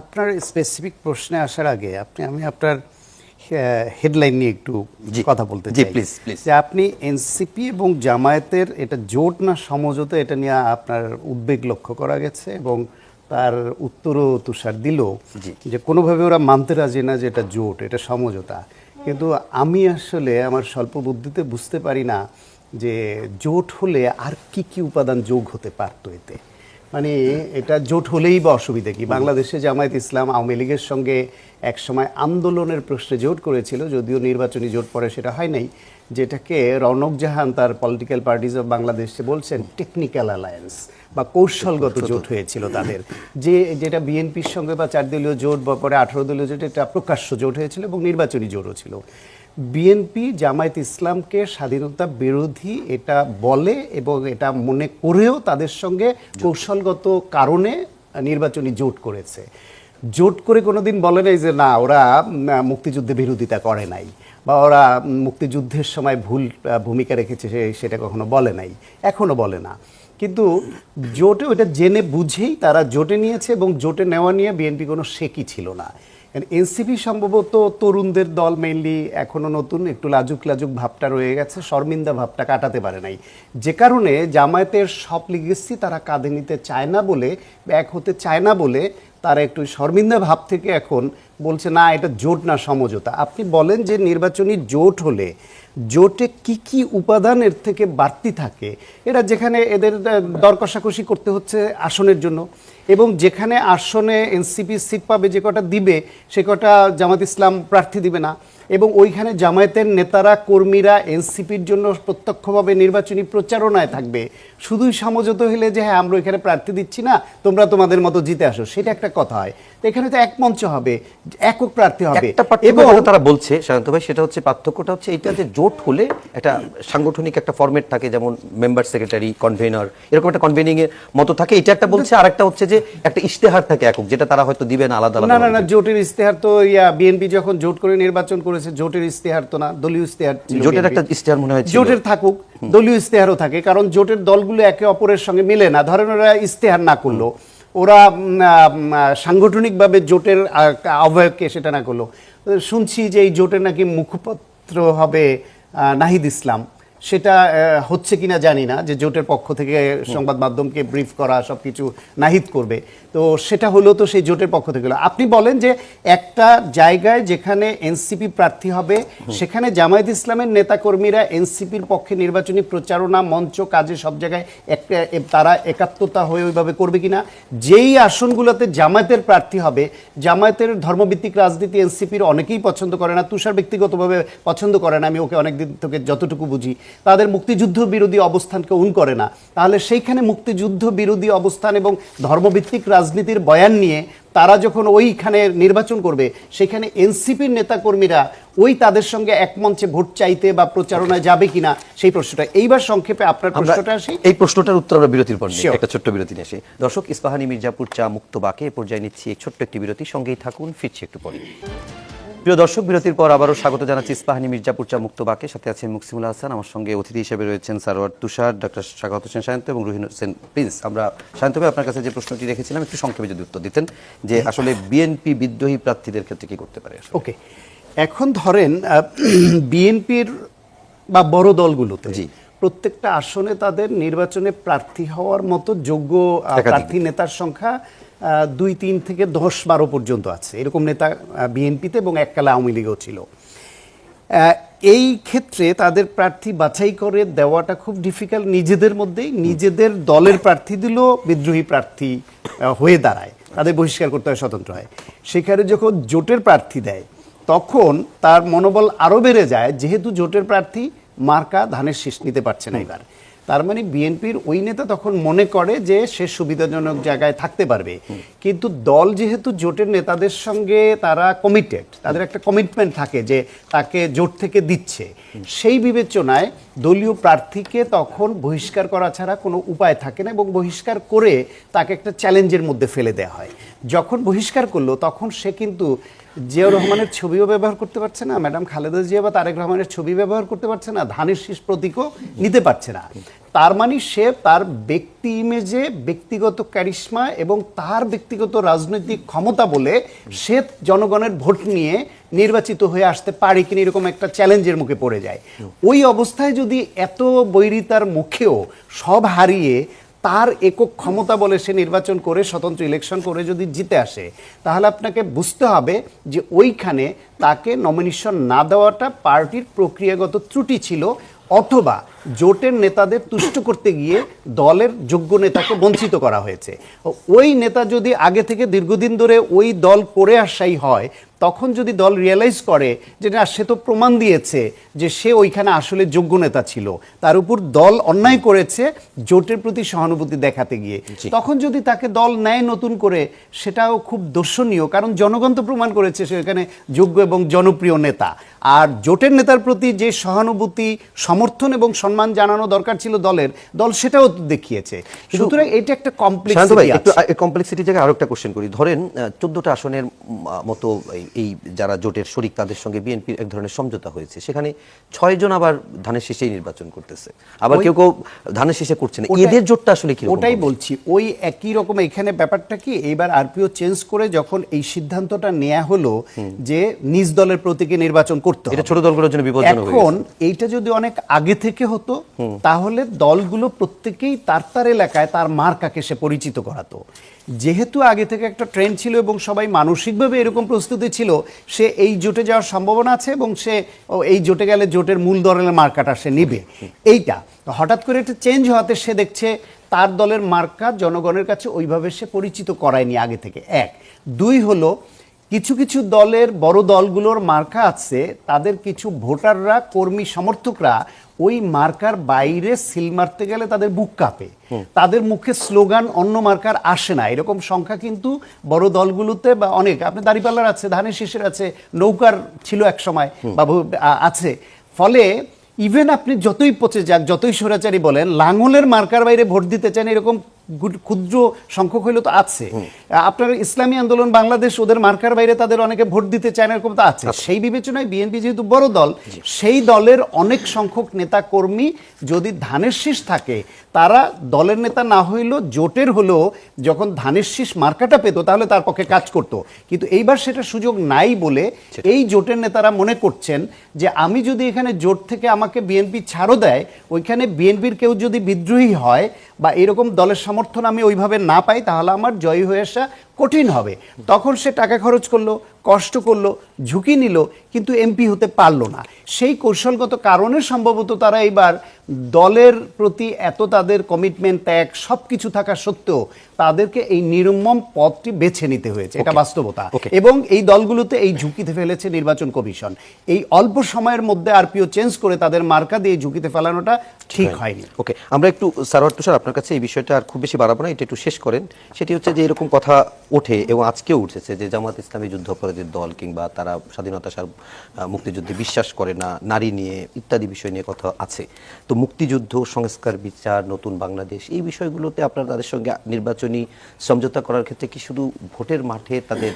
আপনার স্পেসিফিক প্রশ্নে আসার আগে আপনি আমি আপনার হেডলাইন নিয়ে একটু কথা বলতে চাই। প্লিজ প্লিজ যে আপনি এনসিপি এবং জামায়াতের এটা জোট না সমঝোতা এটা নিয়ে আপনার উদ্বেগ লক্ষ্য করা গেছে এবং তার উত্তরও তুষার দিল। যে কোনোভাবে ওরা মানতে রাজি না যে এটা জোট এটা সমঝোতা। কিন্তু আমি আসলে আমার স্বল্প বুদ্ধিতে বুঝতে পারি না যে জোট হলে আর কি কি উপাদান যোগ হতে পারতো এতে। মানে এটা জোট হলেই বা অসুবিধা কি? বাংলাদেশে জামায়াত ইসলাম আওয়ামী লীগের সঙ্গে একসময় আন্দোলনের প্রশ্নে জোট করেছিল যদিও নির্বাচনী জোট পরে সেটা হয় নাই যেটাকে রনক জাহান তার পলিটিক্যাল পার্টিজ অফ বাংলাদেশে বলছেন টেকনিক্যাল অ্যালায়েন্স বা কৌশলগত জোট হয়েছিল তাদের। যে যেটা বিএনপির সঙ্গে বা চার দলীয় জোট বা পরে আঠারো দলীয় জোট এটা প্রকাশ্য জোট হয়েছিল এবং নির্বাচনী জোটও ছিল। বিএনপি জামায়াত ইসলামকে স্বাধীনতা বিরোধী এটা বলে এবং এটা মনে করেও তাদের সঙ্গে কৌশলগত কারণে নির্বাচনী জোট করেছে। জোট করে কোনোদিন বলে নাই যে না, ওরা মুক্তিযুদ্ধে বিরোধিতা করে নাই বা ওরা মুক্তিযুদ্ধের সময় ভুল ভূমিকা রেখেছে সেটা কখনো বলে নাই। এখনও বলে না। কিন্তু জোটে ওটা জেনে বুঝেই তারা জোটে নিয়েছে এবং জোটে নেওয়া নিয়ে বিএনপি কোনো শেকই ছিল না। এনসিপি সম্ভবত তরুণদের দল মেইনলি এখনও নতুন, একটু লাজুক লাজুক ভাবটা রয়ে গেছে, শর্মিন্দা ভাবটা কাটাতে পারে নাই। যে কারণে জামায়াতের সব লিগেসি তারা কাঁধে নিতে চায় না বলে, এক হতে চায় না বলে তারা একটু শর্মিন্দা ভাব থেকে এখন বলছে, না, এটা জোট না, সমঝোতা। আপনি বলেন যে নির্বাচনী জোট হলে জোটে কি কি উপাদানের থেকে বাড়তি থাকে? এটা যেখানে এদের দর কষাকষি করতে হচ্ছে আসনের জন্য। এবং যেখানে আসনে এনসিপি সিট পাবে যে কটা দিবে, সে কটা জামাত ইসলাম প্রার্থী দিবে না। এবং ওইখানে জামায়াতের নেতারা, কর্মীরা এনসিপির জন্য প্রত্যক্ষভাবে নির্বাচনী প্রচারণায় থাকবে। শুধুই সমঝোতা হলে যে হ্যাঁ আমরা ওইখানে প্রার্থী দিচ্ছি না তোমরা তোমাদের মতো জিতে আসো। সেটা একটা কথা হয়। তো এখানে তো এক মঞ্চ হবে একক প্রার্থী হবে। যেটা তারা বলছে সায়ন্ত ভাই সেটা হচ্ছে পার্থক্যটা হচ্ছে এটা যে জোট হলে একটা সাংগঠনিক একটা ফরম্যাট থাকে যেমন মেম্বার সেক্রেটারি কনভেনর এরকম একটা কনভেনিং এর মতো থাকে। এটা একটা বলছে আর একটা হচ্ছে যে একটা ইশতেহার থাকে একক যেটা তারা হয়তো দিবে না আলাদা না না না জোটের ইস্তেহার তো ইয়া বিএনপি যখন জোট করে নির্বাচন করেছে জোটের ইস্তেহার তো না দলীয় ইস্তেহার ছিল জোটের একটা ইশতেহার মনে হয় জোটের থাকুক দলীয় ইস্তেহারও থাকে কারণ জোটের দলগুলো একে অপরের সঙ্গে মিলে না। ধরেন ওরা ইস্তেহার না করল ওরা সাংগঠনিকভাবে জোটের আহ, আহ্বায়ককে সেটা না করল। শুনছি যে এই জোটের নাকি মুখপত্র হবে নাহিদ ইসলাম। সেটা হচ্ছে কিনা জানি না যে জোটের পক্ষ থেকে সংবাদ মাধ্যমকে ব্রিফ করা সব কিছু নাহিদ করবে। তো সেটা হলো তো সেই জোটের পক্ষ থেকে হলো। আপনি বলেন যে একটা জায়গায় যেখানে এনসিপি প্রার্থী হবে সেখানে জামায়াত ইসলামের নেতাকর্মীরা এনসিপির পক্ষে নির্বাচনী প্রচারণা মঞ্চ কাজে সব জায়গায় একটা তারা একাত্মতা হয়ে ওইভাবে করবে কিনা যেই আসনগুলোতে জামায়াতের প্রার্থী হবে জামায়াতের ধর্মভিত্তিক রাজনীতি এনসিপির অনেকেই পছন্দ করে না তুষার ব্যক্তিগতভাবে পছন্দ করে না আমি ওকে অনেক দিন থেকে যতটুকু বুঝি। তাদের মুক্তিযুদ্ধ বিরোধী অবস্থানকে উন করে না। তাহলে সেইখানে মুক্তিযুদ্ধ বিরোধী অবস্থান এবং ধর্মভিত্তিক রাজনীতির বয়ান নিয়ে তারা যখন ওইখানে নির্বাচন করবে সেখানে এনসিপির নেতাকর্মীরা ওই তাদের সঙ্গে এক মঞ্চে ভোট চাইতে বা প্রচারণায় যাবে কিনা সেই প্রশ্নটা। এইবার সংক্ষেপে আপনার প্রশ্নটা আসি। এই প্রশ্নটার উত্তর আমরা বিরতির পর। একটা ছোট্ট বিরতি নিয়ে আসি। দর্শক ইস্পাহানি মির্জাপুর চা মুক্ত বাকে এ পর্যায়ে নিচ্ছি ছোট্ট একটি বিরতি। সঙ্গেই থাকুন ফিরছি একটু পরে। প্রিয় দর্শক বিরতির পর আবারও স্বাগত জানাচ্ছি ইস্পাহানি মির্জাপুর চা মুক্ত বাকে। সাথে আছেন মুকসিমুল হাসান। আমার সঙ্গে অতিথি হিসেবে রয়েছেন সারোয়ার তুষার ডক্টর স্বাগত হোসেন সায়ন্ত এবং রুহিন হোসেন প্রিন্স। আমরা সায়ন্ত ভাই আপনার কাছে যে প্রশ্নটি রেখেছিলাম একটু সংক্ষেপে যদি উত্তর দিতেন যে আসলে বিএনপি বিদ্রোহী প্রার্থীদের ক্ষেত্রে কি করতে পারে ওকে। এখন ধরেন বিএনপির বা বড় দলগুলোতে জি। প্রত্যেকটা আসনে তাদের নির্বাচনে প্রার্থী হওয়ার মতো যোগ্য প্রার্থী নেতার সংখ্যা দুই তিন থেকে দশ বারো পর্যন্ত আছে। এরকম নেতা বিএনপিতে এবং এককালে আওয়ামী লীগও ছিল। এই ক্ষেত্রে তাদের প্রার্থী বাছাই করে দেওয়াটা খুব ডিফিকাল্ট নিজেদের মধ্যেই। নিজেদের দলের প্রার্থী দিলেও বিদ্রোহী প্রার্থী হয়ে দাঁড়ায়। তাদের বহিষ্কার করতে হয় স্বতন্ত্র হয়। সেখানে যখন জোটের প্রার্থী দেয় তখন তার মনোবল আরও বেড়ে যায়। যেহেতু জোটের প্রার্থী মার্কা ধানের শীষ নিতে পারছে না এবার। তার মানে বিএনপির ওই নেতা তখন মনে করে যে সে সুবিধাজনক জায়গায় থাকতে পারবে। কিন্তু দল যেহেতু জোটের নেতাদের সঙ্গে তারা কমিটেড তাদের একটা কমিটমেন্ট থাকে যে তাকে জোট থেকে দিচ্ছে। সেই বিবেচনায় দলীয় প্রার্থীকে তখন বহিষ্কার করা ছাড়া কোনো উপায় থাকে না এবং বহিষ্কার করে তাকে একটা চ্যালেঞ্জের মধ্যে ফেলে দেওয়া হয়। যখন বহিষ্কার করল তখন সে কিন্তু জিয়াউর রহমানের ছবিও ব্যবহার করতে পারছে না, ম্যাডাম খালেদা জিয়া বা তারেক রহমানের ছবি ব্যবহার করতে পারছে না, ধানের শীষ প্রতীকও নিতে পারছে না। তার মানে সে তার ব্যক্তি ইমেজে ব্যক্তিগত ক্যারিশমা এবং তার ব্যক্তিগত রাজনৈতিক ক্ষমতা বলে সে জনগণের ভোট নিয়ে নির্বাচিত হয়ে আসতে পারে কিনা এরকম একটা চ্যালেঞ্জের মুখে পড়ে যায়। ওই অবস্থায় যদি এত বৈরিতার মুখেও সব হারিয়ে তার একক ক্ষমতা বলে সে নির্বাচন করে, স্বতন্ত্র ইলেকশন করে যদি জিতে আসে, তাহলে আপনাকে বুঝতে হবে যে ওইখানে তাকে নমিনেশন না দেওয়াটা পার্টির প্রক্রিয়াগত ত্রুটি ছিল, অথবা জোটের নেতাদের তুষ্ট করতে গিয়ে দলের যোগ্য নেতাকে বঞ্চিত করা হয়েছে। ওই নেতা যদি আগে থেকে দীর্ঘদিন ধরে ওই দল করে আসাই হয় তখন যদি দল রিয়েলাইজ করে যে না সে তো প্রমাণ দিয়েছে যে সে ওইখানে আসলে যোগ্য নেতা ছিল তার উপর দল অন্যায় করেছে জোটের প্রতি সহানুভূতি দেখাতে গিয়ে তখন যদি তাকে দল নেয় নতুন করে সেটাও খুব দর্শনীয় কারণ জনগণ তো প্রমাণ করেছে সে এখানে যোগ্য এবং জনপ্রিয় নেতা। আর জোটের নেতার প্রতি যে সহানুভূতি সমর্থন এবং সম্মান জানানো দরকার ছিল দলের দল সেটাও দেখিয়েছে। সুতরাং এটা একটা শান্ত ভাই কমপ্লেক্স কমপ্লেক্সিটি জায়গায় আরও একটা কোশ্চেন করি। ধরেন চোদ্দটা আসনের মতো এই- এই যারা জোটের শরিক তাদের সঙ্গে বিএনপির এক ধরনের সমঝোতা হয়েছে। সেখানে ছয় জন আবার ধানের শীষেই নির্বাচন করতেছে। আবার কেউ কেউ ধানের শীষে করছে না। এদের জোটটা আসলে কি ওটাই বলছি ওই একই রকম এখানে ব্যাপারটা কি এইবার আরপিও চেঞ্জ করে যখন এই সিদ্ধান্তটা নেওয়া হলো যে নিজ দলের প্রতীকে নির্বাচন করতে এটা ছোট দলগুলোর জন্য বিপজ্জনক এখন এইটা যদি অনেক আগে থেকে হতো তাহলে দলগুলো প্রত্যেকেই তার তার এলাকায় তার মার্কাকে সে পরিচিত করাতো। যেহেতু আগে থেকে একটা ট্রেন্ড ছিল এবং সবাই মানসিকভাবে এরকম প্রস্তুতি ছিল, সে এই জোটে যাওয়ার সম্ভাবনা আছে এবং সে এই জোটে গেলে জোটের মূল দলের মার্কাটা সে নেবে। এইটা। হঠাৎ করে একটা চেঞ্জ হওয়াতে সে দেখছে তার দলের মার্কা জনগণের কাছে ওইভাবে সে পরিচিত করায়নি আগে থেকে। এক। দুই হলো কিছু কিছু দলের বড় দলগুলোর মার্কা আছে তাদের কিছু ভোটাররা কর্মী সমর্থকরা ওই মার্কার বাইরে সিল মারতে গেলে তাদের বুক কাঁপে। তাদের মুখে স্লোগান অন্য মার্কার আসে না। এরকম সংখ্যা কিন্তু বড় দলগুলোতে বা অনেক। আপনি দাঁড়িপাল্লার আছে ধানের শীষের আছে নৌকার ছিল এক সময় বা আছে। ফলে ইভেন আপনি যতই পচে যাক যতই স্বৈরাচারী বলেন লাঙ্গলের মার্কার বাইরে ভোট দিতে চান এরকম ক্ষুদ্র সংখ্যক হইলেও তো আছে। আপনার ইসলামী আন্দোলন বাংলাদেশ ওদের মার্কার বাইরে তাদের অনেকে ভোট দিতে চায় না এরকম তো আছে। সেই বিবেচনায় বিএনপি যেহেতু বড় দল সেই দলের অনেক সংখ্যক নেতা কর্মী যদি ধানের শীষ থাকে তারা দলের নেতা না হইলেও জোটের হলেও যখন ধানের শীষ মার্কাটা পেত তাহলে তার পক্ষে কাজ করত। কিন্তু এইবার সেটা সুযোগ নাই বলে এই জোটের নেতারা মনে করছেন যে আমি যদি এখানে জোট থেকে আমাকে বিএনপি ছাড়ও দেয় ওইখানে বিএনপির কেউ যদি বিদ্রোহী হয় বা এরকম দলের সমর্থন আমি ওইভাবে না পাই তাহলে আমার জয়ী হয়ে আসা কঠিন হবে। তখন সে টাকা খরচ করল কষ্ট করল ঝুঁকি নিল কিন্তু এমপি হতে পারল না। সেই কৌশলগত কারণে সম্ভবত তারা এইবার দলের প্রতি এত তাদের কমিটমেন্ট ত্যাগ সব কিছু থাকা সত্ত্বেও তাদেরকে এই নির্মম পথটি বেছে নিতে হয়েছে। এটা বাস্তবতা। এবং এই দলগুলোতে এই ঝুঁকিতে ফেলেছে নির্বাচন কমিশন। এই অল্প সময়ের মধ্যে আরপিও চেঞ্জ করে তাদের মার্কা দিয়ে ঝুঁকিতে ফেলানোটা ঠিক হয়নি। ওকে আমরা একটু তুষার আপনার কাছে এই বিষয়টা আর খুব বেশি বাড়াবো না এটা একটু শেষ করেন। সেটি হচ্ছে যে এরকম কথা ওঠে এবং আজকেও উঠেছে যে জামাত ইসলামী যুদ্ধাপরাধীর দল কিংবা তারা স্বাধীনতা মুক্তিযুদ্ধে বিশ্বাস করে না, নারী নিয়ে ইত্যাদি বিষয় নিয়ে কথা আছে। তো মুক্তিযুদ্ধ, সংস্কার, বিচার, নতুন বাংলাদেশ, এই বিষয়গুলোতে আপনারা তাদের সঙ্গে নির্বাচনী সমঝোতা করার ক্ষেত্রে কি শুধু ভোটের মাঠে তাদের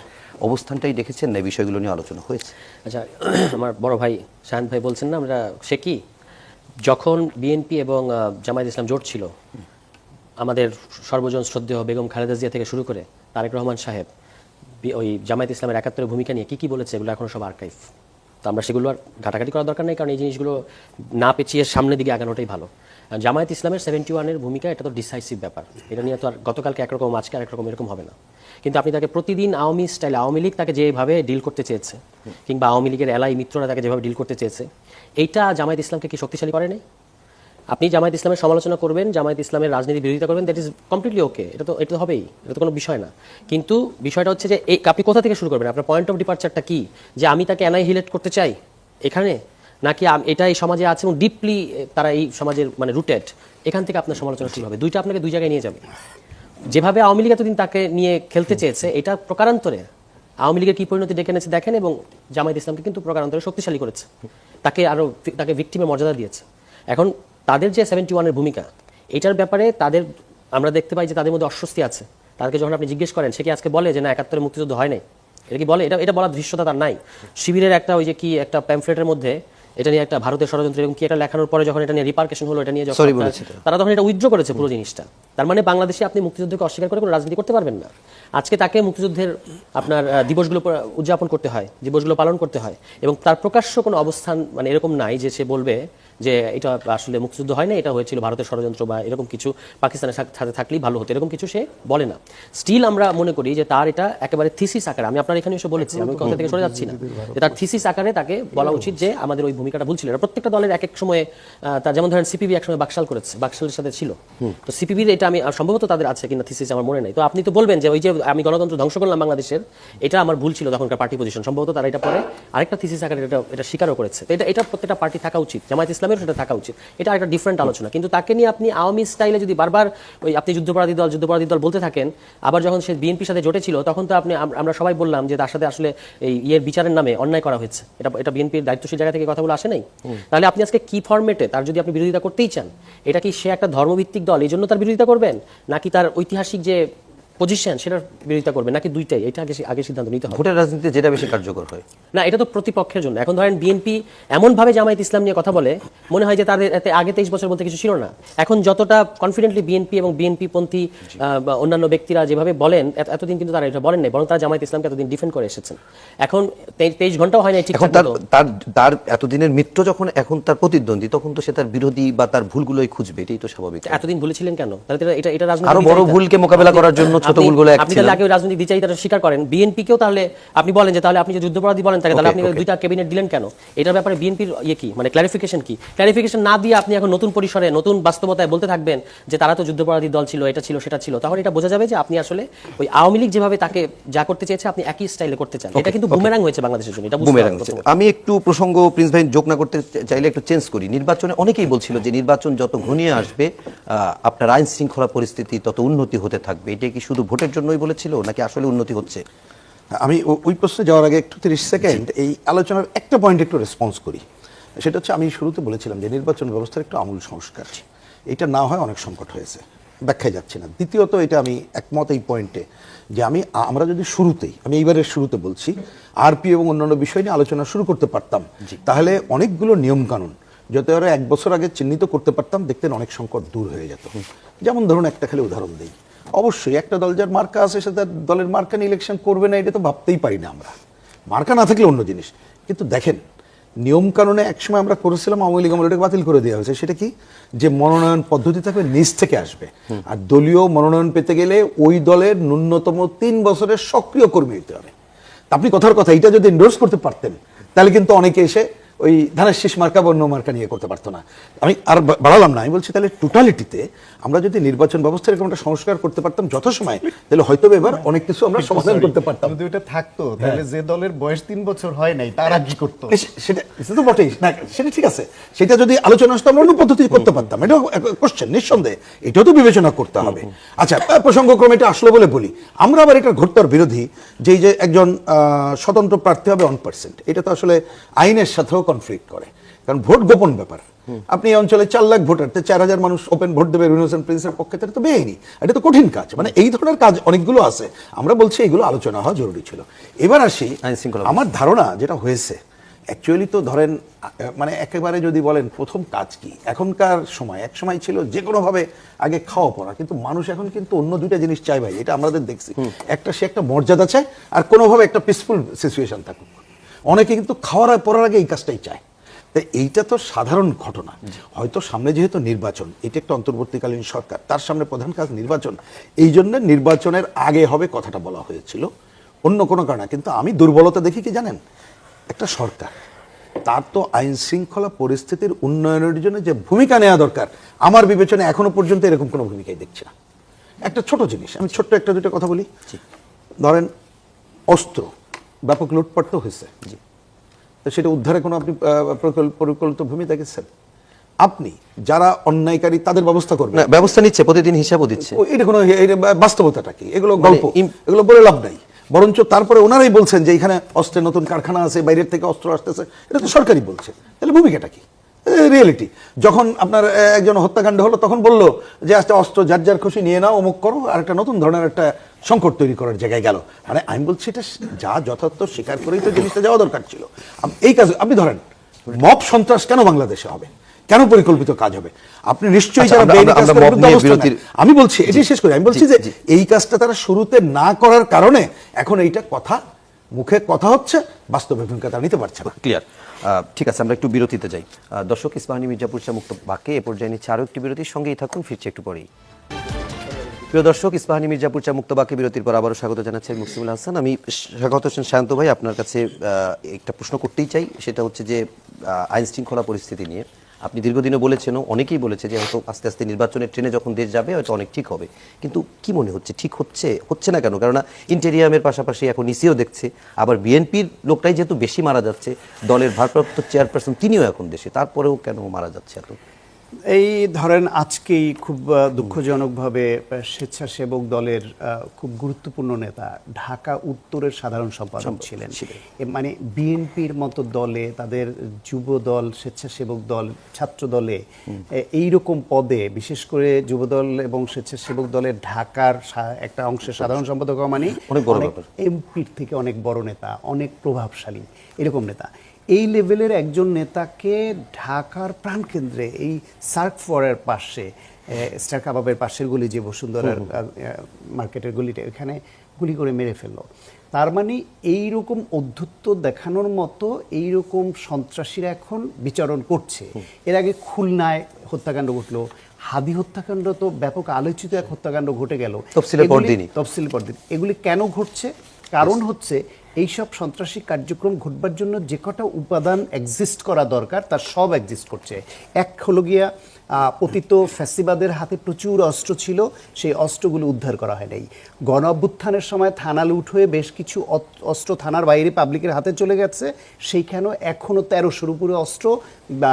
অবস্থানটাই দেখেছেন না বিষয়গুলো নিয়ে আলোচনা হয়েছে? আচ্ছা আমার বড় ভাই শাহান ভাই বলছেন না, আমরা সে কি? যখন বিএনপি এবং জামায়াত ইসলাম জোট ছিল, আমাদের সর্বজন শ্রদ্ধেয় বেগম খালেদা জিয়া থেকে শুরু করে তারেক রহমান সাহেব ওই জামায়াত ইসলামের একাত্তরের ভূমিকা নিয়ে কী কী বলেছে, এগুলো এখন সব আর্কাইভ তো আমরা সেগুলো আর ঘাটাঘাটি করার দরকার নেই, কারণ এই জিনিসগুলো না পেঁচিয়ে সামনের দিকে আগানোটাই ভালো। জামায়াত ইসলামের সেভেন্টি ওয়ানের ভূমিকা এটা তো ডিসাইসিভ ব্যাপার। এটা নিয়ে তো আর গতকালকে একরকম, আজকে আরেক রকম এরকম হবে না। কিন্তু আপনি তাকে প্রতিদিন আওয়ামী স্টাইলে আওয়ামী লীগ তাকে যেভাবে ডিল করতে চেয়েছে, কিংবা আওয়ামী লীগের এলাই মিত্ররা তাকে যেভাবে ডিল করতে চেয়েছে, এইটা জামায়াত ইসলামকে কি শক্তিশালী করে নাই? আপনি জামায়াত ইসলামের সমালোচনা করবেন, জামায়াত ইসলামের রাজনীতি বিরোধিতা করবেন দ্যাট ইজ কমপ্লিটলি ওকে এটা তো এটা তো হবেই, এটা তো কোনো বিষয় না। কিন্তু বিষয়টা হচ্ছে যে, এই, আপনি কোথা থেকে শুরু করবেন? আপনার পয়েন্ট অফ ডিপার্চারটা কি? যে আমি তাকে অ্যানাইহিলেট করতে চাই এখানে? নাকি এটা এই সমাজে আছে এবং ডিপলি তারা এই সমাজের মানে রুটেড এখান থেকে আপনার সমালোচনা শুরু হবে। দুইটা আপনাকে দুই জায়গায় নিয়ে যাবে। যেভাবে আওয়ামী লীগ এতদিন তাকে নিয়ে খেলতে চেয়েছে, এটা প্রকারান্তরে আওয়ামী লীগের কি পরিণতি ডেকে এনেছে দেখেন এবং জামায়াত ইসলামকে কিন্তু প্রকারান্তরে শক্তিশালী করেছে। তাকে আরও তাকে ভিক্টিমের মর্যাদা দিয়েছে। এখন তাদের যে সেভেন্টি ওয়ানের ভূমিকা এটার ব্যাপারে তাদের আমরা দেখতে পাই যে তাদের মধ্যে অস্বস্তি আছে। তাদেরকে যখন আপনি জিজ্ঞেস করেন সে কি আজকে বলে যে না একাত্তরে মুক্তিযুদ্ধ হয় নাই? এটা কি বলে? এটা এটা বলার দৃশ্যতা তার নাই। শিবিরের একটা ওই যে কি একটা প্যামফ্লেটের মধ্যে এটা নিয়ে একটা ভারতের ষড়যন্ত্র এরকম কি এটা লেখানোর পরে যখন এটা নিয়ে রিপার্কেশন হলো এটা নিয়ে যখন। তারা তখন এটা উইথড্র করেছে পুরো জিনিসটা। তার মানে বাংলাদেশে আপনি মুক্তিযুদ্ধকে অস্বীকার করে কোনো রাজনীতি করতে পারবেন না। আজকে তাকে মুক্তিযুদ্ধের আপনার দিবসগুলো উদযাপন করতে হয় দিবসগুলো পালন করতে হয় এবং তার প্রকাশ্য কোনো অবস্থান মানে এরকম নাই যে সে বলবে যে এটা আসলে মুক্তিযুদ্ধ হয় না এটা হয়েছিল ভারতের ষড়যন্ত্র বা এরকম কিছু পাকিস্তানের সাথে থাকলেই ভালো হতো এরকম কিছু সে বলে না। স্টিল আমরা মনে করি যে তার এটা একেবারে থিসিস আকারে আমি আপনার এখানে এসে বলেছি আমি কথা থেকে সরে যাচ্ছি না। যে তার থিসিস আকারে তাকে বলা উচিত যে আমাদের ওই ভূমিকাটা ভুল ছিল প্রত্যেকটা দলের এক এক সময়ে তার যেমন ধরেন সিপিবি একসময় বাকশাল করেছে বাকশালের সাথে ছিল। তো সিপিবির এটা আমি সম্ভবত তাদের আছে কিনা থিসিস আমার মনে নাই। তো আপনি তো বলবেন যে ওই যে আমি গণতন্ত্র ধ্বংস করলাম বাংলাদেশের এটা আমার ভুল ছিল তখনকার পার্টি পজিশন সম্ভবত তারা এটা পরে আরেকটা থিসিস আকারে এটা এটা স্বীকারও করেছে। তো এটা এটা প্রত্যেকটা পার্টি থাকা উচিত। জামায়াত ইসলামের সেটা থাকা উচিত। এটা একটা ডিফারেন্ট আলোচনা। কিন্তু তাকে নিয়ে আপনি আওয়ামী স্টাইলে যদি বারবার ওই আপনি যুদ্ধপরাধী দল যুদ্ধপরাধী দল বলতে থাকেন আবার যখন সে বিএনপির সাথে জোটে ছিল তখন তো আপনি আমরা সবাই বললাম যে তার সাথে আসলে এই ইয়ের বিচারের নামে অন্যায় করা হয়েছে। এটা এটা বিএনপির দায়িত্বশীল জায়গা থেকে কথাগুলো আসে নাই? তাহলে আপনি আজকে কি ফরম্যাটে তার যদি আপনি বিরোধিতা করতেই চান এটা কি সে একটা ধর্মভিত্তিক দল এই জন্য তার বিরোধিতা করবেন? নাকি তার ঐতিহাসিক যে পজিশন সেটার বিরোধিতা করবেন নাকি দুইটাই? এটা আগে আগে সিদ্ধান্ত নিতে হবে। ভোটের রাজনীতিতে যেটা বেশি কার্যকর হয়। না এটা তো প্রতিপক্ষের জন্য। এখন ধরেন বিএনপি এমনভাবে জামায়াত ইসলাম নিয়ে কথা বলে মনে হয় যে তাদের এতে আগে তেইশ বছর বলতে কিছু ছিল না। এখন যতটা কনফিডেন্টলি বিএনপি এবং বিএনপি পন্থী অন্যান্য ব্যক্তিরা যেভাবে বলেন এতদিন কিন্তু তারা এটা বলেন নাই বরং তারা জামায়াত ইসলামকে এতদিন ডিফেন্ড করে এসেছেন। এখন তেইশ ঘন্টাও হয় না ঠিক তার তার এতদিনের মিত্র যখন এখন তার প্রতিদ্বন্দ্বী তখন তো সে তার বিরোধী বা তার ভুলগুলোই খুঁজবে এটাই তো স্বাভাবিক। এতদিন ভুলেছিলেন কেন? তাহলে এটা এটা রাজনৈতিক আরও বড় ভুলকে মোকাবেলা করার জন্য ছোট ভুলগুলো এক আপনি তাহলে আগে রাজনৈতিক দ্বিচারিতাটা স্বীকার করেন। বিএনপি কেও তাহলে আপনি বলেন যে তাহলে আপনি যে যুদ্ধপরাধী বলেন তাকে তাহলে আপনি দুইটা ক্যাবিনেট দিলেন কেন? এটার ব্যাপারে বিএনপির ইয়ে কি? মানে ক্লারিফিকেশন কি? ক্লারিফিকেশন না দিয়ে আপনি এখন নতুন পরিসরে নতুন বাস্তবতায় বলতে থাকবেন যে তারা তো যুদ্ধপরাধী দল ছিল এটা ছিল সেটা ছিল। তাহলে এটা বোঝা যাবে যে আপনি আসলে ওই আওয়ামী লীগ যেভাবে তাকে যা করতে চেয়েছে আপনি একই স্টাইলে করতে চান। এটা কিন্তু বুমেরাং হয়েছে বাংলাদেশের জন্য এটা বুমেরাং আমি একটু প্রসঙ্গ প্রিন্স ভাই যোগ না করতে চাইলে একটু চেঞ্জ করি। নির্বাচনে অনেকেই বলছিল যে নির্বাচন যত ঘনিয়ে আসবে আহ, আপনার আইন শৃঙ্খলা পরিস্থিতি তত উন্নতি হতে থাকবে। এটা কি শুধু ভোটের জন্যই বলেছিল নাকি আসলে উন্নতি হচ্ছে? আমি ওই প্রশ্নে যাওয়ার আগে একটু তিরিশ সেকেন্ড এই আলোচনার একটা পয়েন্ট একটু রেসপন্স করি। সেটা হচ্ছে আমি শুরুতে বলেছিলাম যে নির্বাচন ব্যবস্থার একটু আমূল সংস্কার। এটা না হয় অনেক সংকট হয়েছে ব্যাখ্যায় যাচ্ছে না। দ্বিতীয়ত এটা আমি একমত এই পয়েন্টে যে আমি আমরা যদি শুরুতেই আমি এইবারের শুরুতে বলছি আরপি এবং অন্যান্য বিষয় নিয়ে আলোচনা শুরু করতে পারতাম তাহলে অনেকগুলো নিয়মকানুন যত আরও এক বছর আগে চিহ্নিত করতে পারতাম দেখতেন অনেক সংকট দূর হয়ে যেত। যেমন ধরুন একটা খালি উদাহরণ দিই। অবশ্যই একটা দল যার মার্কা আছে সে তার দলের মার্কা নিয়ে ইলেকশন করবে না এটা তো ভাবতেই পারি না আমরা। মার্কা না থাকলে অন্য জিনিস। কিন্তু দেখেন নিয়ম কানুনে একসময় আমরা করেছিলাম আওয়ামী লীগ আমলে বাতিল করে দেওয়া হয়েছে। সেটা কি? যে মনোনয়ন পদ্ধতি থাকবে নিজ থেকে আসবে। আর দলীয় মনোনয়ন পেতে গেলে ওই দলের ন্যূনতম তিন বছরের সক্রিয় কর্মী হতে হবে। আপনি কথার কথা এটা যদি এন্ডোর্স করতে পারতেন তাহলে কিন্তু অনেকে এসে ওই ধানের শীষ মার্কা বা অন্য মার্কা নিয়ে করতে পারতো না। আমি আর বাড়ালাম না আমি বলছি তাহলে টোটালিটিতে আমরা যদি নির্বাচন ব্যবস্থার এরকম একটা সংস্কার করতে পারতাম যথাসময় তাহলে হয়তো এবার অনেক কিছু আমরা সমাধান করতে পারতাম। যদি ওটা থাকতো তাহলে যে দলের বয়স তিন বছর হয় নাই তারা কি করতো? সেটা সেটা তো বটেই। না সেটা ঠিক আছে। সেটা যদি আলোচনা আসতো আমরা অন্য পদ্ধতি করতে পারতাম। এটা কোশ্চেন নিঃসন্দেহে। এটাও তো বিবেচনা করতে হবে। আচ্ছা প্রসঙ্গক্রমে এটা আসলো বলে বলি। আমরা আবার এটা ঘটতার বিরোধী যে এই যে একজন আহ, স্বতন্ত্র প্রার্থী হবে ওয়ান পার্সেন্ট এটা তো আসলে আইনের সাথেও কনফ্লিক্ট করে। কারণ ভোট গোপন ব্যাপার। আপনি এই অঞ্চলে চার লাখ ভোটার তো চার হাজার মানুষ ওপেন ভোট দেবে রিনোসেন্ট প্রিন্সের পক্ষে তো বেআইনি এটা তো কঠিন কাজ। মানে এই ধরনের কাজ অনেকগুলো আছে। আমরা বলছি এগুলো আলোচনা হওয়া জরুরি ছিল। এবার আসি আমার ধারণা যেটা হয়েছে অ্যাকচুয়ালি তো ধরেন মানে একেবারে যদি বলেন প্রথম কাজ কি? এখনকার সময় এক সময় ছিল যে কোনোভাবে আগে খাওয়া পড়া কিন্তু মানুষ এখন কিন্তু অন্য দুইটা জিনিস চায় ভাই এটা আমাদের দেখছি। একটা সে একটা মর্যাদা চায় আর কোনোভাবে একটা পিসফুল সিচুয়েশন থাকুক। অনেকে কিন্তু খাওয়ার পরার আগে এই কাজটাই চায়। তাই এইটা তো সাধারণ ঘটনা। হয়তো সামনে যেহেতু নির্বাচন এটা একটা অন্তর্বর্তীকালীন সরকার তার সামনে প্রধান কাজ নির্বাচন। এই জন্য নির্বাচনের আগে হবে কথাটা বলা হয়েছিল। অন্য কোনো কারণে কিন্তু আমি দুর্বলতা দেখি কি জানেন? একটা সরকার তার তো আইন শৃঙ্খলা পরিস্থিতির উন্নয়নের জন্য যে ভূমিকা নেওয়া দরকার আমার বিবেচনা এখনও পর্যন্ত এরকম কোনো ভূমিকাই দেখছি না। একটা ছোট জিনিস আমি ছোট্ট একটা দুটো কথা বলি। ধরেন অস্ত্র ব্যাপক লুটপাট তো হয়েছে তো সেটা উদ্ধারে কোনো আপনি পরিকল্পিত ভূমিকা গেছেন আপনি যারা অন্যায়কারী তাদের ব্যবস্থা করবেন। ব্যবস্থা নিচ্ছে প্রতিদিন হিসাবও দিচ্ছে। এটা কোনো বাস্তবতাটা কি? এগুলো মানে গল্প। এগুলো বলে লাভ নাই। বরঞ্চ তারপরে ওনারাই বলছেন যে এখানে অস্ত্রের নতুন কারখানা আছে বাইরের থেকে অস্ত্র আসতেছে। এটা তো সরকারই বলছে। তাহলে ভূমিকাটা কি? রিয়েলিটি যখন আপনার একজন হত্যাকাণ্ড হলো তখন বলল যে আজকে অস্ত্র যার যার খুশি নিয়ে নাও অমুক করো। আর একটা নতুন ধরনের একটা সংকট তৈরি করার জায়গায় গেল। মানে আমি বলছি এটা যা যথার্থ স্বীকার করেই তো জিনিসটা যাওয়া দরকার ছিল। এই কাজ আপনি ধরেন মব সন্ত্রাস কেন বাংলাদেশে হবে? কেন পরিকল্পিত কাজ হবে? আপনি নিশ্চয়ই আচ্ছা, যারা। আমি বলছি এটাই শেষ করি। আমি বলছি যে এই কাজটা তারা শুরুতে না করার কারণে এখন এইটা কথা মুখে কথা হচ্ছে বাস্তবে ভূমিকা তারা নিতে পারছে না। ক্লিয়ার ঠিক আছে, আমরা একটু বিরতিতে যাই। দর্শক ইস্পাহানি মির্জাপুর চা মুক্ত বাক্যে এ পর্যায়ে নিচ্ছে আরও একটি বিরতির সঙ্গেই থাকুন, ফিরছে একটু পরেই। প্রিয় দর্শক ইস্পাহানি মির্জাপুর চা মুক্ত বাক্যে বিরতির পর আবারও স্বাগত জানাচ্ছি মুসিমুল হাসান। আমি স্বাগত হোসেন শান্ত ভাই, আপনার কাছে একটা প্রশ্ন করতেই চাই। সেটা হচ্ছে যে আইন শৃঙ্খলা পরিস্থিতি নিয়ে। আপনি দীর্ঘদিনও বলেছেন অনেকেই বলেছে যে হয়তো আস্তে আস্তে নির্বাচনের ট্রেনে যখন দেশ যাবে, হয়তো অনেক ঠিক হবে। কিন্তু কি মনে হচ্ছে? ঠিক হচ্ছে হচ্ছে না কেন? কেননা ইন্টেরিয়ামের পাশাপাশি এখন ইসিও দেখছে, আবার বিএনপির লোকটাই যেহেতু বেশি মারা যাচ্ছে, দলের ভারপ্রাপ্ত চেয়ারপারসন তিনিও এখন দেশে, তারপরেও কেন মারা যাচ্ছে এত? এই ধরেন আজকেই খুব দুঃখজনকভাবে স্বেচ্ছাসেবক দলের খুব গুরুত্বপূর্ণ নেতা ঢাকা উত্তরের সাধারণ সম্পাদক ছিলেন। মানে বিএনপির মতো দলে তাদের যুব দল স্বেচ্ছাসেবক দল ছাত্র দলে এই রকম পদে বিশেষ করে যুবদল এবং স্বেচ্ছাসেবক দলের ঢাকার একটা অংশের সাধারণ সম্পাদক মানে। এমপির থেকে অনেক বড় নেতা অনেক প্রভাবশালী এরকম নেতা। এই লেভেলের একজন নেতাকে ঢাকার প্রাণকেন্দ্রে এই সার্ক ফরের পাশে স্টার কাবাবের পাশের গলি যে বসুন্ধরার মার্কেটের গলিটা এখানে গুলি করে মেরে ফেলল। তার মানে এই রকম অধ্যত্ব দেখানোর মতো এই রকম সন্ত্রাসীরা এখন বিচরণ করছে। এর আগে খুলনায় হত্যাকাণ্ড ঘটলো হাদি হত্যাকাণ্ড তো ব্যাপক আলোচিত এক হত্যাকাণ্ড ঘটে গেল। তফসিলের। তফসিল পরদিন। এগুলি কেন ঘটছে? কারণ হচ্ছে এইসব সন্ত্রাসী কার্যক্রম ঘটবার জন্য যে কটা উপাদান এক্সিস্ট করা দরকার, তার সব এক্সিস্ট করছে। এক হলো গিয়া পতিত ফ্যাসিবাদের হাতে প্রচুর অস্ত্র ছিল, সেই অস্ত্রগুলো উদ্ধার করা হয় নাই। গণ অভ্যুত্থানের সময় থানা লুট হয়ে বেশ কিছু অস্ত্র থানার বাইরে পাবলিকের হাতে চলে গেছে। সেইখানেও এখনও তেরোশোর উপরে অস্ত্র, বা